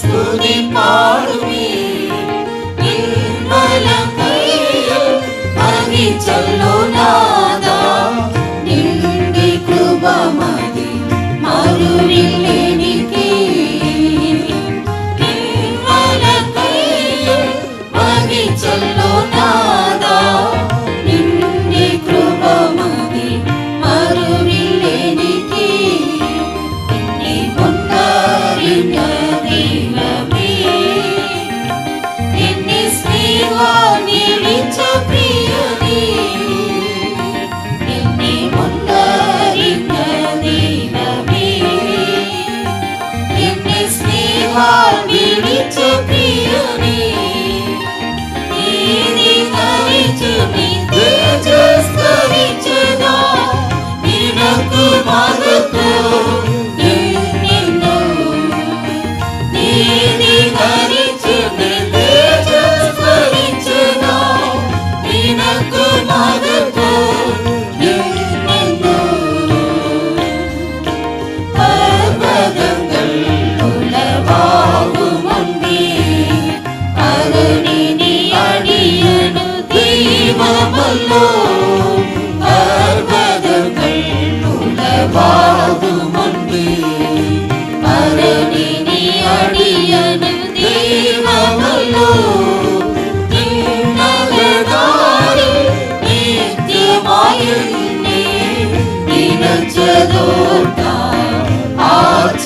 സ്തുതി പാടുമേ നിർമ്മല കൈയിൽ ഭംഗിച്ചല്ലോ നാദ നിന്റെ കൃപ മതി മരുവില്ല Glory to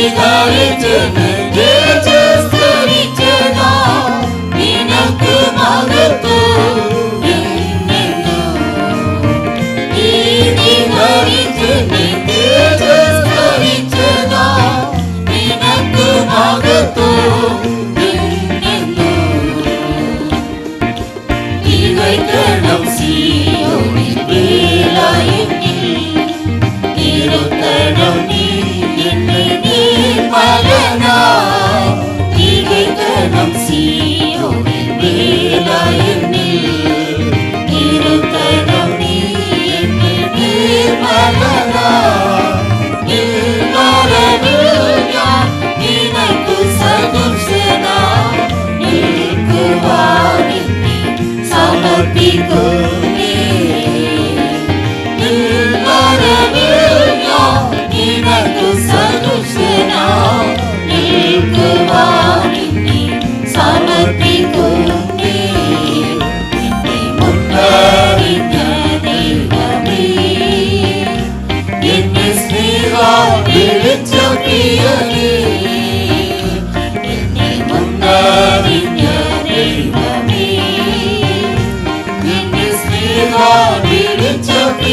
Dito.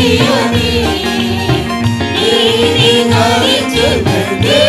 みよのに君の一部で